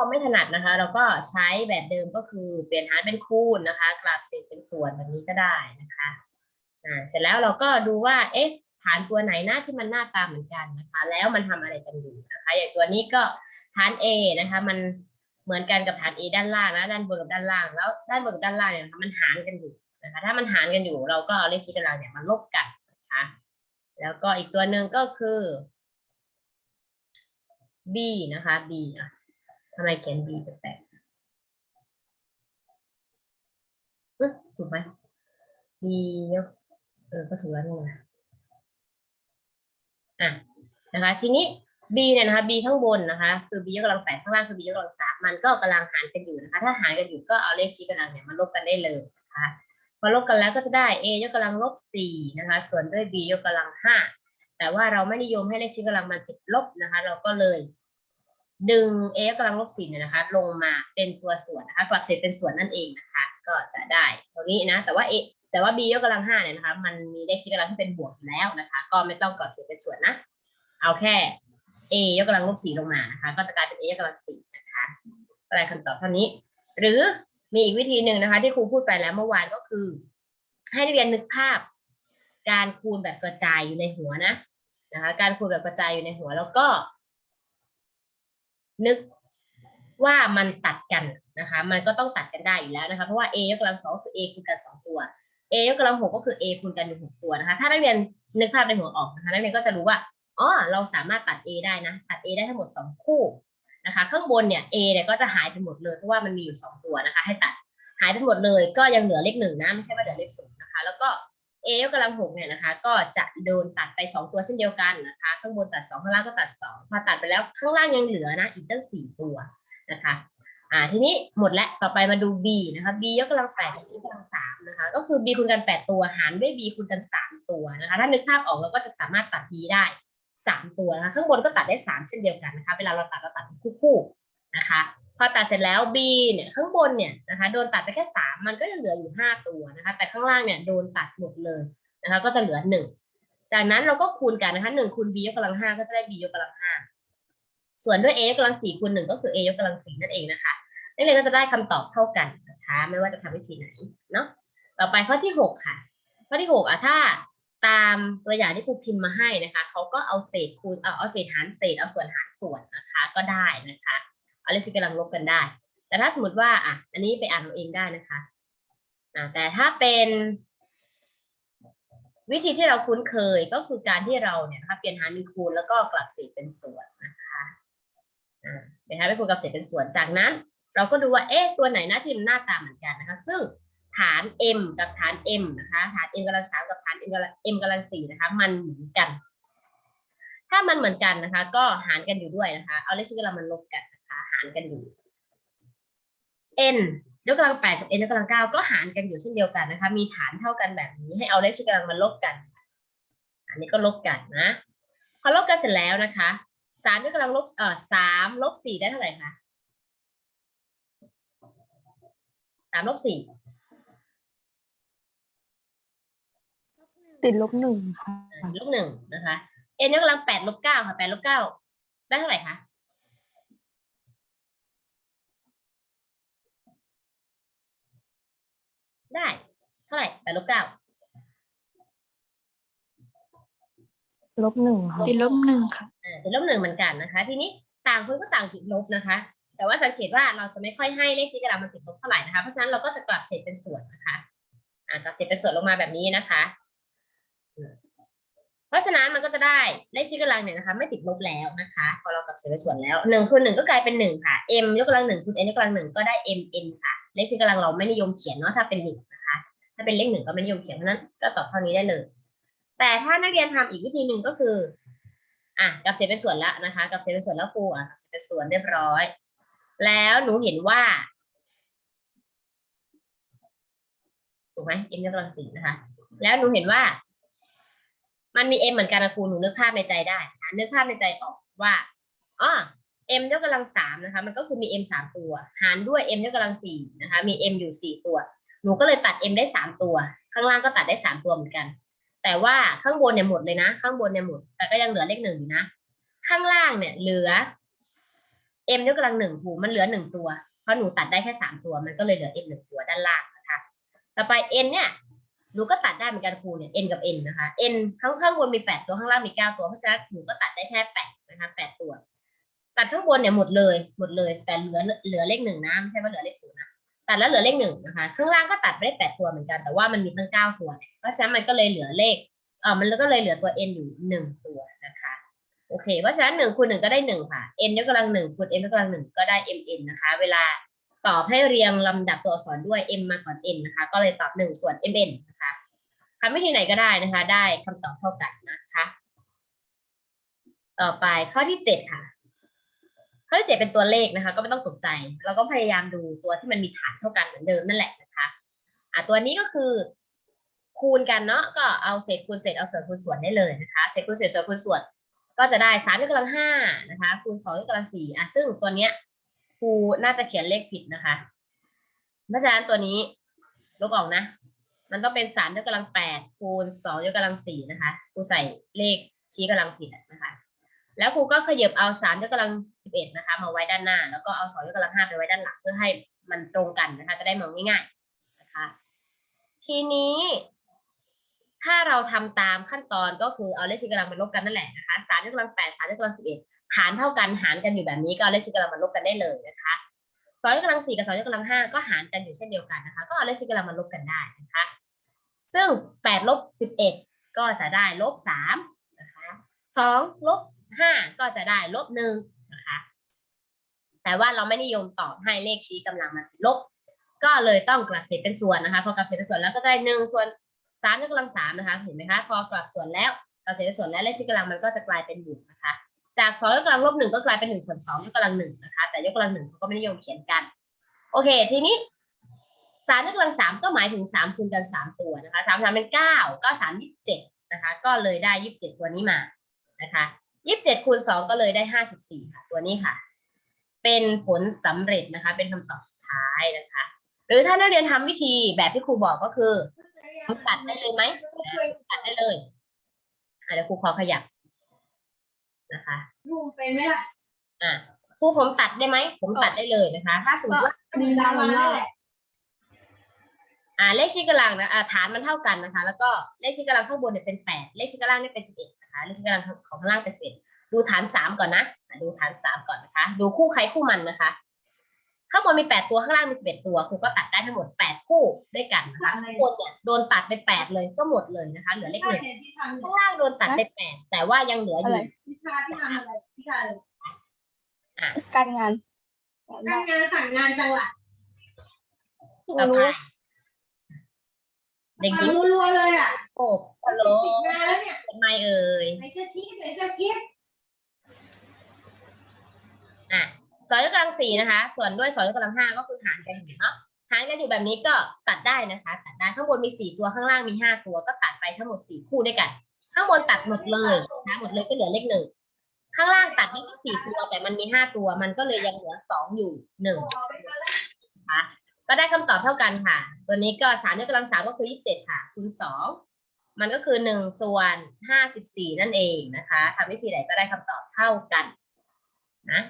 เราไม่ถนัดนะคะ เราก็ใช้แบบเดิมก็คือเปลี่ยนหารเป็นคูณนะคะกราฟเศษเป็นส่วนแบบนี้ก็ได้นะคะอ่าเสร็จแล้วเราก็ดูว่าเอ๊ะฐานตัวไหนนะที่มันหน้าตาเหมือนกันนะคะ แล้วมันทำอะไรกันอยู่นะคะ อย่างตัวนี้ก็ฐาน A นะคะ มันเหมือนกันกับฐาน A ด้านล่างนะด้านบนกับด้านล่าง แล้วด้านบนกับด้านล่างเนี่ยนะคะมันหารกันอยู่นะคะ ถ้ามันหารกันอยู่ เราก็เอาเลขชี้กำลังเนี่ยมาลบกันนะคะแล้วก็อีกตัวหนึ่งก็คือ b นะคะ b อะ ทำไมเขียน b แปลกๆเอ๊ะถูกไหม b ยกเออก็ถูกแล้วนี่นะอะนะคะ ทีนี้ b เนี่ยนะคะ b ข้างบนนะคะ คือ b ยกกำลังแปดข้างล่างคือ b ยกกำลังสามมันก็กำลังหารกันอยู่นะคะ ถ้าหารกันอยู่ก็เอาเลขชี้กำลังเนี่ยมาลบกันได้เลยนะคะพอลบกันแล้วก็จะได้ a ยกกำลังลบสี่นะคะ ส่วนด้วย b ยกกำลังห้าแต่ว่าเราไม่นิยมให้เลขชี้กำลังมันติดลบนะคะ เราก็เลย ดึง a ยกกำลังลบสี่เนี่ยนะคะ ลงมาเป็นตัวส่วนนะคะกลับเศษเป็นส่วนนั่นเองนะคะ ก็จะได้ตรงนี้นะ แต่ว่า a แต่ว่า b ยกกำลังห้าเนี่ยนะคะ มันมีเลขชี้กำลังที่เป็นบวกแล้วนะคะ ก็ไม่ต้องกลับเศษเป็นส่วนนะ เอาแค่ a ยกกำลังลบสี่ลงมานะคะ ก็จะกลายเป็น a ยกกำลังสี่นะคะก็ได้คำตอบเท่านี้ หรือมีอีกวิธีหนึ่งนะคะ ที่ครูพูดไปแล้วเมื่อวานก็คือ ให้นักเรียนนึกภาพ การคูณแบบกระจายอยู่ในหัวนะนะคะ การคูณแบบกระจายอยู่ในหัวแล้วก็ นึกว่ามันตัดกันนะคะ มันก็ต้องตัดกันได้อยู่แล้วนะคะ เพราะว่า a ยกกำลังสองคือ a คูณกันสองตัว a ยกกำลังหกก็คือ a คูณกันอยู่หกตัวนะคะ ถ้านักเรียนนึกภาพในหัวออกนะคะนักเรียนก็จะรู้ว่าอ๋อเราสามารถตัด a ได้นะตัด a ได้ทั้งหมดสองคู่นะคะ ข้างบนเนี่ย a เนี่ยก็จะหายไปหมดเลยเพราะว่ามันมีอยู่สองตัวนะคะ ให้ตัดหายไปหมดเลย ก็ยังเหลือเลขหนึ่งนะไม่ใช่ว่าเหลือเลขศูนย์นะคะ แล้วก็ a ยกกำลังหกเนี่ยนะคะก็จะโดนตัดไปสองตัวเช่นเดียวกันนะคะข้างบนตัดสองข้างล่างก็ตัดสองพอตัดไปแล้วข้างล่างยังเหลือนะอีกตั้งสี่ตัวนะคะอ่าทีนี้หมดแล้วต่อไปมาดู b นะคะ b ยกกำลังแปดยกกำลังสามนะคะก็คือ b คูณกันแปดตัวหารด้วย b คูณกันสามตัวนะคะถ้านึกภาพออกเราก็จะสามารถตัด b ได้สามตัวนะคะข้างบนก็ตัดได้สามเช่นเดียวกันนะคะเวลาเราตัดเราตัดเป็นคู่ๆนะคะ พอตัดเสร็จแล้ว b เนี่ยข้างบนเนี่ยนะคะโดนตัดไปแค่สามมันก็ยังเหลืออยู่ห้าตัวนะคะแต่ข้างล่างเนี่ยโดนตัดหมดเลยนะคะก็จะเหลือหนึ่งจากนั้นเราก็คูณกันนะคะหนึ่งคูณ b ยกกำลังห้าก็จะได้ b ยกกำลังห้าส่วนด้วย a ยกกำลังสี่คูณหนึ่งก็คือ a ยกกำลังสี่นั่นเองนะคะนักเรียนก็จะได้คำตอบเท่ากันนะคะไม่ว่าจะทำวิธีไหนเนาะต่อไปข้อที่หกค่ะ ข้อที่หกอะถ้าตามตัวอย่างที่ครูพิมพ์มาให้นะคะเขาก็เอาเศษคูณเอาเอาเศษหารเศษเอาส่วนหารส่วนนะคะก็ได้นะคะ อาเลขที่กำลังลบกันได้ แต่ถ้าสมมติว่าอะอันนี้ไปอ่านเอาเองได้นะคะอ่าแต่ถ้าเป็นวิธีที่เราคุ้นเคยก็คือการที่เราเนี่ยนะคะเปลี่ยนหารเป็นคูณแล้วก็กลับเศษเป็นส่วนนะคะเปลี่ยนหารเป็นคูณกับเศษเป็นส่วนจากนั้น เราก็ดูว่าเอ๊ะตัวไหนหน้าที่มันหน้าตาเหมือนกันนะคะ ซึ่งฐาน m กับฐาน m นะคะฐาน m กำลังสามกับฐาน m กำลัง m กำลังสี่นะคะ มันเหมือนกัน ถ้ามันเหมือนกันนะคะ ก็หารกันอยู่ด้วยนะคะ เอาเลขชื่อกำลังมันลบกันนะารกันอยู่ n ยกกำลังแปดกับ n ยกกำลังเก้าก็หารกันอยู่เช่นเดียวกันนะคะ มีฐานเท่ากันแบบนี้ ให้เอาเลขชื่อกำลังมาลบกัน อันนี้ก็ลบกันนะ พอลบกันเสร็จแล้วนะคะสามยกกำลังลบเอ่อสามลบสี่ได้เท่าไหร่คะสามลบสี่ติดลบหนึ่งค่ะลบหนึ่งนะคะ n ยกกำลังแปดลบเก้าค่ะแปดลบเก้าได้เท่าไหร่คะ ได้ เท่าไหร่แปดลบเก้าลบหนึ่งค่ะติดลบหนึ่งค่ะ อ่าเป็นลบหนึ่งเหมือนกันนะคะ ทีนี้ต่างคนก็ต่างติดลบนะคะ แต่ว่าสังเกตว่าเราจะไม่ค่อยให้เลขชี้กระดานมันติดลบเท่าไหร่นะคะ เพราะฉะนั้นเราก็จะกลับเศษเป็นส่วนนะคะอ่ากลับเศษเป็นส่วนลงมาแบบนี้นะคะอืมเพราะฉะนั้นมันก็จะได้เลขชี้กำลังเนี่ยนะคะ ไม่ติดลบแล้วนะคะพอเรากลับเศษเป็นส่วนแล้วหนึ่งคูณหนึ่งก็กลายเป็นหนึ่งค่ะ m ยกกำลังหนึ่งคูณ n ยกกำลังหนึ่งก็ได้ m n ค่ะ เลขชี้กำลังเราไม่นิยมเขียนเนาะถ้าเป็นหนึ่งนะคะ ถ้าเป็นเลขหนึ่งก็ไม่นิยมเขียนเพราะฉะนั้นก็ตอบเท่านี้ได้เลย แต่ถ้านักเรียนทำอีกวิธีหนึ่งก็คืออะกับเศษเป็นส่วนแล้วนะคะ กับเศษเป็นส่วนแล้วครูอะเศษเป็นส่วนเรียบร้อย แล้วหนูเห็นว่าถูกไหม m ยกกำลังสี่นะคะ แล้วหนูเห็นว่า มันมี m เหมือนกันนะครูหนูนึกภาพในใจได้นะนึกภาพในใจออกว่าอ๋อ m ยกกำลังสามนะคะ มันก็คือมี m สามตัว หารด้วย m ยกกำลังสี่นะคะ มี m อยู่สี่ตัว หนูก็เลยตัด m ได้สามตัว ข้างล่างก็ตัดได้สามตัวเหมือนกัน แต่ว่าข้างบนเนี่ยหมดเลยนะ ข้างบนเนี่ยหมด แต่ก็ยังเหลือเลขหนึ่งอยู่นะ ข้างล่างเนี่ยเหลือ m ยกกำลังหนึ่งครูมันเหลือหนึ่งตัว เพราะหนูตัดได้แค่สามตัว มันก็เลยเหลือ m หนึ่งตัวด้านล่างนะคะ ต่อไป n เนี่ยหนูก็ตัดได้เหมือนกันครูเนี่ย n กับ n นะคะ n ข้างข้างบนมีแปดตัวข้างล่างมีเก้าตัว เพราะฉะนั้นหนูก็ตัดได้แค่แปดนะคะแปดตัว ตัด ข้างบนเนี่ยหมดเลยหมดเลย แต่เหลือเหลือเลขหนึ่งนะไม่ใช่ว่าเหลือเลขศูนย์นะตัดแล้วเหลือเลขหนึ่งนะคะข้างล่างก็ตัดไปได้แปดตัวเหมือนกันแต่ว่ามันมีตั้งเก้าตัวเพราะฉะนั้นมันก็เลยเหลือเลขเออมันก็เลยเหลือตัว n อยู่หนึ่งตัวนะคะโอเค เพราะฉะนั้นหนึ่งคูณหนึ่งก็ได้หนึ่งค่ะ n ยกกำลังหนึ่งคูณ m ยกกำลังหนึ่งก็ได้ mn นะคะ เวลาตอบให้เรียงลำดับตัวอักษรด้วย m มาก่อน n นะคะ ก็เลยตอบหนึ่งส่วน mn นะคะทำวิธีไหนก็ได้นะคะ ได้คำตอบเท่ากันนะคะ ต่อไปข้อที่เจ็ดค่ะ ข้อที่เจ็ดเป็นตัวเลขนะคะ ก็ไม่ต้องตกใจ เราก็พยายามดูตัวที่มันมีฐานเท่ากันเหมือนเดิมนั่นแหละนะคะอะตัวนี้ก็คือคูณกันเนาะก็เอาเศษคูณเศษเอาส่วนคูณส่วนได้เลยนะคะเศษคูณเศษส่วนคูณส่วน ก็จะได้สามยกกำลังห้านะคะคูณสองยกกำลังสี่อะซึ่งตัวเนี้ยครูน่าจะเขียนเลขผิดนะคะเพราะฉะนั้นตัวนี้ลบออกนะ มันต้องเป็นสามยกกำลังแปดคูณสองยกกำลังสี่นะคะครูใส่เลขชี้กำลังผิดนะคะ แล้วครูก็ขยับเอาสามยกกำลังสิบเอ็ดนะคะมาไว้ด้านหน้า แล้วก็เอาสองยกกำลังห้าไปไว้ด้านหลังเพื่อให้มันตรงกันนะคะ จะได้มองง่ายๆนะคะ ทีนี้ถ้าเราทำตามขั้นตอนก็คือเอาเลขชี้กำลังมาลบกันนั่นแหละนะคะสามยกกำลังแปดสามยกกำลังสิบเอ็ดฐานเท่ากันหารกันอยู่แบบนี้ก็เอาเลขชี้กำลังมาลบกันได้เลยนะคะสองยกกำลังสี่กับสองยกกำลังห้าก็หารกันอยู่เช่นเดียวกันนะคะ ก็เอาเลขชี้กำลังมาลบกันได้นะคะ ซึ่งแปดลบสิบเอ็ดก็จะได้ลบสามนะคะสองลบ ห้าก็จะได้ลบหนึ่งนะคะ แต่ว่าเราไม่นิยมตอบให้เลขชี้กำลังมันลบ ก็เลยต้องกลับเศษเป็นส่วนนะคะ พอกลับเศษเป็นส่วนแล้วก็ได้หนึ่งส่วนสามยกกำลังสามนะคะ เห็นไหมคะ พอกลับส่วนแล้วเราเศษเป็นส่วนแล้วเลขชี้กำลังมันก็จะกลายเป็นหนึ่งนะคะ จากสองยกกำลังลบหนึ่งก็กลายเป็นหนึ่งส่วนสองยกกำลังหนึ่งนะคะ แต่ยกกำลังหนึ่งเขาก็ไม่นิยมเขียนกัน โอเค ทีนี้สามยกกำลังสามก็หมายถึงสามคูณกันสามตัวนะคะสามสามเป็นเก้าเก้าสามยี่สิบเจ็ดนะคะ ก็เลยได้ยี่สิบเจ็ดตัวนี้มานะคะ ยี่สิบเจ็ดคูณสองก็เลยได้ห้าสิบสี่ค่ะ ตัวนี้ค่ะ เป็นผลสำเร็จนะคะ เป็นคำตอบสุดท้ายนะคะ หรือถ้านักเรียนทำวิธีแบบที่ครูบอกก็คือตัดได้เลยไหมตัดได้เลยอะเดี๋ยวครูขอขยับนะคะรูปเป็นไหมล่ะอะครูผมตัดได้ไหม ผมตัดได้เลยนะคะ ถ้าสมมติว่ามีดาวนั่นแหละอ่าเลขชี้กำลังนะอ่าฐานมันเท่ากันนะคะ แล้วก็เลขชี้กำลังข้างบนเนี่ยเป็นแปดเลขชี้กำลังเนี่ยเป็นสิบเอ็ดนะคะ เลขชี้กำลัง ของข้างล่างเป็นสิบเอ็ดดูฐานสามก่อนนะอะดูฐานสามก่อนนะคะ ดูคู่ใครคู่มันนะคะ ข้างบนมีแปดตัวข้างล่างมีสิบเอ็ดตัวครูก็ตัดได้ทั้งหมดแปดคู่ด้วยกันนะคะข้างบนเนี่ยโดนตัดไปแปดเลยก็หมดเลยนะคะ เหลือเลขหถ้านึ่งเห็นที่ทำข้างล่างโดนตัดไปแปดแต่ว่ายังเหลืออยู่วิชาที่ทำอะไรวิชาการงานการงานสั่งงานจังหวัดต่อไป เด็กหญิงรัวๆเลยอะโอบฮัลโหลติดงานแล้วเนี่ยทำไมเอ่ยไหนจะชี้ไหนจะคิดอะสองยกกำลังสี่นะคะ ส่วนด้วยสองยกกำลังห้าก็คือหารกันอยู่เนาะหารกันอยู่แบบนี้ก็ตัดได้นะคะ ตัดได้ข้างบนมีสี่ตัวข้างล่างมีห้าตัว ก็ตัดไปทั้งหมดสี่คู่ด้วยกัน ข้างบนตัดหมดเลยนะหมดเลยก็เหลือเลขหนึ่งข้างล่างตัดได้แค่สี่ตัวแต่มันมีห้าตัว มันก็เลยยังเหลือสองอยู่หนึ่งนะคะ ก็ได้คำตอบเท่ากันค่ะ ตัวนี้ก็สามยกกำลังสามก็คือยี่สิบเจ็ดค่ะคูณสองมันก็คือหนึ่งส่วนห้าสิบสี่นั่นเองนะคะทำวิธีไหนก็ได้คำตอบเท่ากันนะ